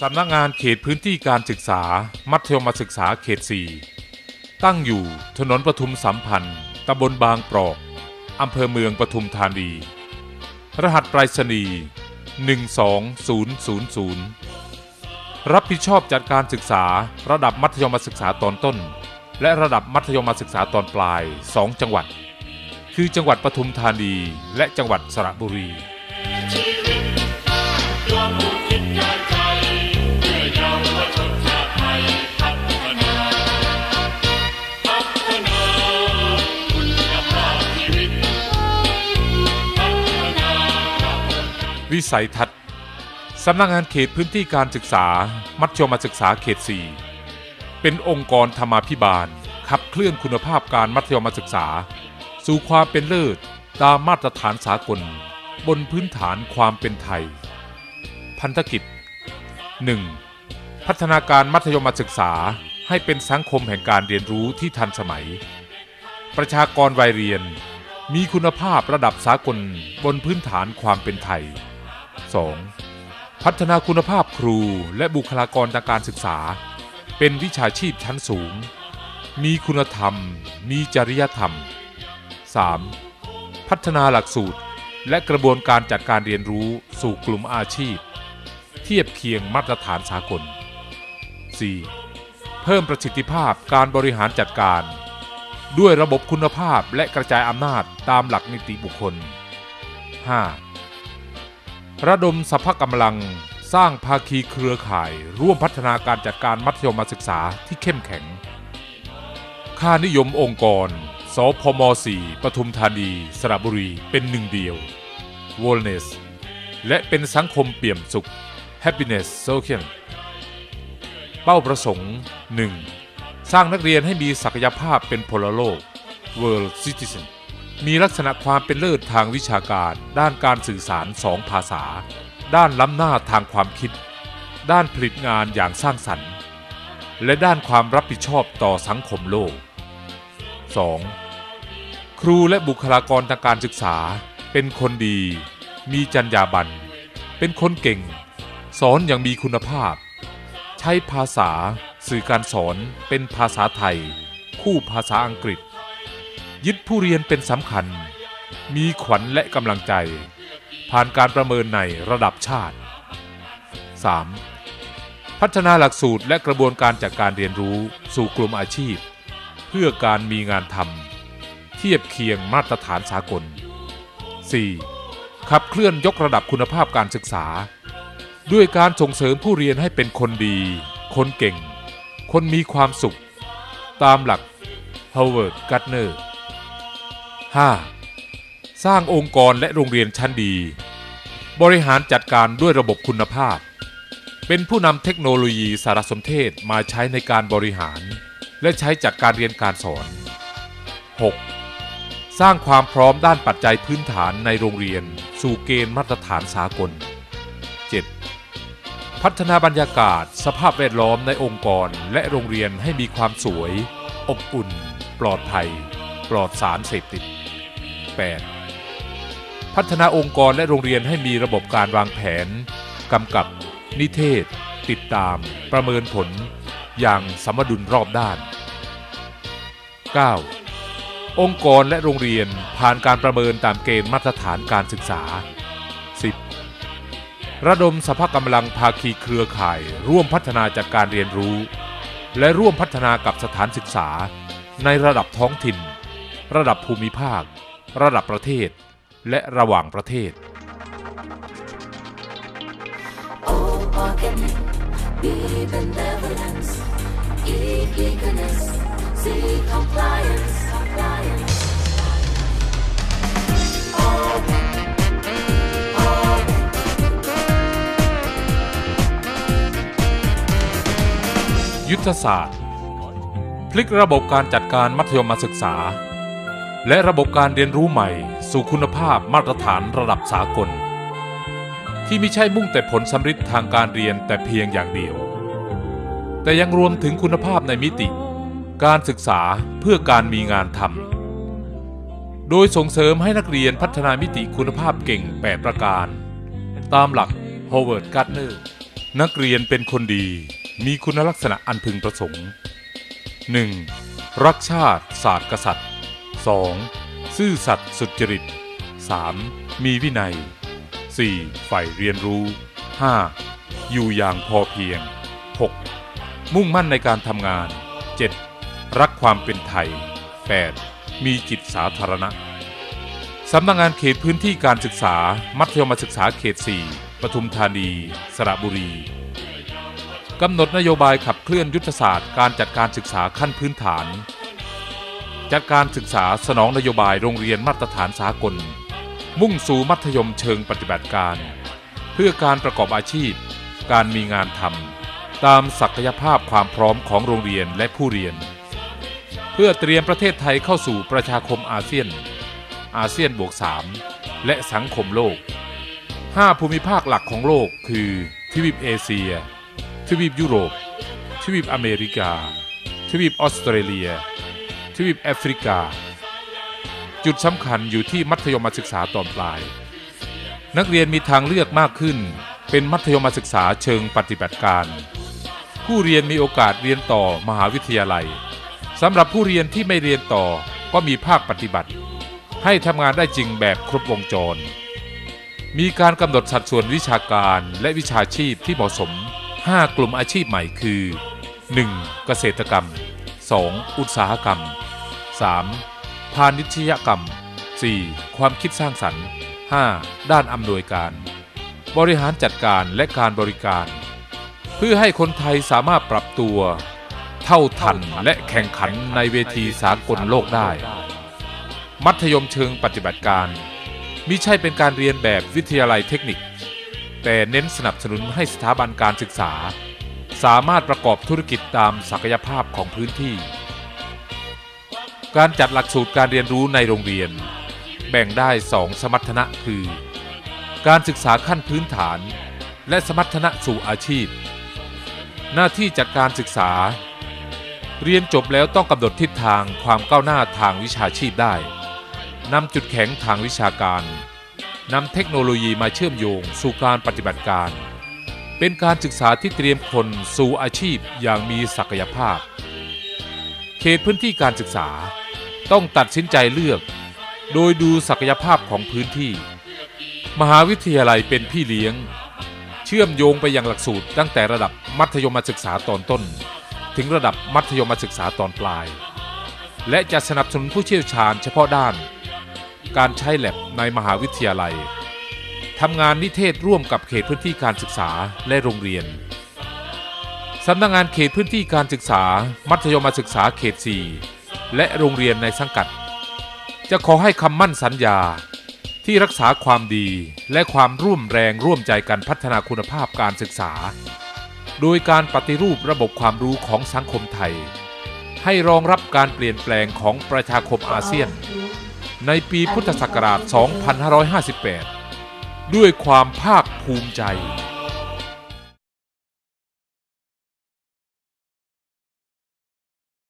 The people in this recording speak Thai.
สำนักงานเขตพื้นที่การศึกษา มัธยมศึกษาเขต 4 ตั้งอยู่ถนนปทุมสัมพันธ์ตำบลบางปรอกอำเภอเมืองปทุมธานี รหัสไปรษณีย์ 12000 รับผิดชอบจัดการศึกษาระดับมัธยมศึกษาตอนต้น และระดับมัธยมศึกษาตอนปลาย 2 จังหวัด คือจังหวัดปทุมธานีและจังหวัดสระบุรี สัยทัศน์สำนักงานเขตพื้นที่การศึกษา มัธยมศึกษาเขต 4 เป็นองค์กรธรรมาภิบาล ขับเคลื่อนคุณภาพการมัธยมศึกษา สู่ความเป็นเลิศตามมาตรฐานสากล บนพื้นฐานความเป็นไทย พันธกิจ 1. พัฒนาการมัธยมศึกษาให้เป็นสังคมแห่งการเรียนรู้ที่ทันสมัย ประชากรวัยเรียนมีคุณภาพระดับสากลบนพื้นฐานความเป็นไทย 2. พัฒนาคุณภาพครูและบุคลากรทางการศึกษา เป็นวิชาชีพชั้นสูง มีคุณธรรม มีจริยธรรม 3. พัฒนาหลักสูตรและกระบวนการจัดการเรียนรู้สู่กลุ่มอาชีพ เทียบเคียงมาตรฐานสากล 4. เพิ่มประสิทธิภาพการบริหารจัดการ ด้วยระบบคุณภาพและกระจายอำนาจตามหลักนิติบุคคล 5. ระดมสรรพกำลังสร้างภาคีเครือข่าย ร่วมพัฒนาการจัดการมัธยมศึกษาที่เข้มแข็ง ค่านิยมองค์กร สพม 4 ปทุมธานี สระบุรี เป็นหนึ่งเดียว Wellness และเป็นสังคมเปี่ยมสุข Happiness Social เป้าประสงค์ 1. สร้างนักเรียนให้มีศักยภาพเป็นพลโลก World Citizen มีลักษณะความเป็นเลิศทางวิชาการ ด้านการสื่อสารสองภาษา ด้านล้ำหน้าทางความคิด ด้านผลิตงานอย่างสร้างสรรค์ และด้านความรับผิดชอบต่อสังคมโลก 2. ครูและบุคลากรทางการศึกษา เป็นคนดี มีจรรยาบรรณเป็นคนเก่ง สอนอย่างมีคุณภาพ ใช้ภาษา สื่อการสอนเป็นภาษาไทย คู่ภาษาอังกฤษ ยึดผู้เรียนเป็นสำคัญ มีขวัญและกำลังใจ ผ่านการประเมินในระดับชาติ 3. พัฒนาหลักสูตรและกระบวนการจัดการเรียนรู้สู่กลุ่มอาชีพ เพื่อการมีงานทำเทียบเคียงมาตรฐานสากล 4. ขับเคลื่อนยกระดับคุณภาพการศึกษา ด้วยการส่งเสริมผู้เรียนให้เป็นคนดี คนเก่ง คนมีความสุข ตามหลัก Howard Gardner 5. สร้างองค์กรและโรงเรียนชั้นดี บริหารจัดการด้วยระบบคุณภาพ เป็นผู้นำเทคโนโลยีสารสนเทศมาใช้ในการบริหาร และใช้จัดการเรียนการสอน 6. สร้างความพร้อมด้านปัจจัยพื้นฐานในโรงเรียน สู่เกณฑ์มาตรฐานสากล 7. พัฒนาบรรยากาศ สภาพแวดล้อมในองค์กรและโรงเรียนให้มีความสวย อบอุ่น ปลอดภัย ปลอดสารเสพติด 8. พัฒนาองค์กรและโรงเรียนให้มีระบบการวางแผน กำกับ นิเทศ ติดตาม ประเมินผล อย่างสมดุลรอบด้าน 9. องค์กรและโรงเรียนผ่านการประเมินตามเกณฑ์มาตรฐานการศึกษา 10. ระดมสภาพกำลังภาคีเครือข่าย ร่วมพัฒนาจากการเรียนรู้ และร่วมพัฒนากับสถานศึกษา ในระดับท้องถิ่น ระดับภูมิภาค ระดับประเทศ และระหว่างประเทศ ยุทธศาสตร์ พลิกระบบการจัดการมัธยมศึกษา และระบบการเรียนรู้ใหม่สู่คุณภาพมาตรฐานระดับสากล ที่ไม่ใช่มุ่งแต่ผลสำฤทธิ์ทางการเรียนแต่เพียงอย่างเดียว แต่ยังรวมถึงคุณภาพในมิติ การศึกษาเพื่อการมีงานทำโดยส่งเสริมให้นักเรียนพัฒนามิติคุณภาพเก่ง 8 ประการ ตามหลัก Howard Gardner นักเรียนเป็นคนดีมีคุณลักษณะอันพึงประสงค์ 1. รักชาติศาสตร์กษัตริย์ 2. ซื่อสัตย์สุจริต 3. มีวินัย 4. ใฝ่เรียนรู้ 5. อยู่อย่างพอเพียง 6. มุ่งมั่นในการทำงาน 7. รักความเป็นไทย 8. มีจิตสาธารณะสำนักงงานเขตพื้นที่การศึกษา มัธยมศึกษาเขต 4 ปทุมธานี สระบุรี กำหนดนโยบายขับเคลื่อนยุทธศาสตร์การจัดการศึกษาขั้นพื้นฐาน จัดการศึกษาสนองนโยบายโรงเรียนมาตรฐานสากล มุ่งสู่มัธยมเชิงปฏิบัติการ เพื่อการประกอบอาชีพ การมีงานทำตามศักยภาพความพร้อมของโรงเรียนและผู้เรียน เพื่อเตรียมประเทศไทยเข้าสู่ประชาคมอาเซียน อาเซียนบวก 3 และสังคมโลก 5 ภูมิภาคหลักของโลกคือ ทวีปเอเชีย ทวีปยุโรป ทวีปอเมริกา ทวีปออสเตรเลีย ทวีปแอฟริกา จุดสำคัญอยู่ที่มัธยมศึกษาตอนปลาย นักเรียนมีทางเลือกมากขึ้น เป็นมัธยมศึกษาเชิงปฏิบัติการ ผู้เรียนมีโอกาสเรียนต่อมหาวิทยาลัยสำหรับผู้เรียนที่ไม่เรียนต่อก็มีภาคปฏิบัติ ให้ทำงานได้จริงแบบครบวงจร มีการกำหนดสัดส่วนวิชาการและวิชาชีพที่เหมาะสม 5 กลุ่มอาชีพใหม่คือ 1. เกษตรกรรม 2. อุตสาหกรรม 3. พาณิชยกรรม 4. ความคิดสร้างสรรค์ 5. ด้านอำนวยการ บริหารจัดการและการบริการ เพื่อให้คนไทยสามารถปรับตัว เท่าทันและแข่งขันในเวทีสากลโลกได้ มัธยมเชิงปฏิบัติการมิใช่เป็นการเรียนแบบวิทยาลัยเทคนิค แต่เน้นสนับสนุนให้สถาบันการศึกษา สามารถประกอบธุรกิจตามศักยภาพของพื้นที่ การจัดหลักสูตรการเรียนรู้ในโรงเรียน แบ่งได้สองสมรรถนะคือ การศึกษาขั้นพื้นฐาน และสมรรถนะสู่อาชีพ หน้าที่จัดการศึกษา เรียนจบแล้วต้องกำหนดทิศทางความก้าวหน้าทางวิชาชีพได้นำจุดแข็งทางวิชาการนำเทคโนโลยีมาเชื่อมโยงสู่การปฏิบัติการ เป็นการศึกษาที่เตรียมคนสู่อาชีพอย่างมีศักยภาพ เขตพื้นที่การศึกษา ต้องตัดสินใจเลือก โดยดูศักยภาพของพื้นที่ มหาวิทยาลัยเป็นพี่เลี้ยง เชื่อมโยงไปยังหลักสูตรตั้งแต่ระดับมัธยมศึกษาตอนต้น ถึงระดับมัธยมศึกษาตอนปลาย และจะสนับสนุนผู้เชี่ยวชาญเฉพาะด้าน การใช้แลบในมหาวิทยาลัยทำงานนิเทศร่วมกับเขตพื้นที่การศึกษาและโรงเรียนสำนักงานเขตพื้นที่การศึกษา มัธยมศึกษาเขต 4 และโรงเรียนในสังกัด จะขอให้คำมั่นสัญญาที่รักษาความดีและความร่วมแรงร่วมใจกันพัฒนาคุณภาพการศึกษา โดยการปฏิรูประบบความรู้ของสังคมไทย ให้รองรับการเปลี่ยนแปลงของประชาคมอาเซียน ในปีพุทธศักราช 2558 ด้วยความภาคภูมิใจ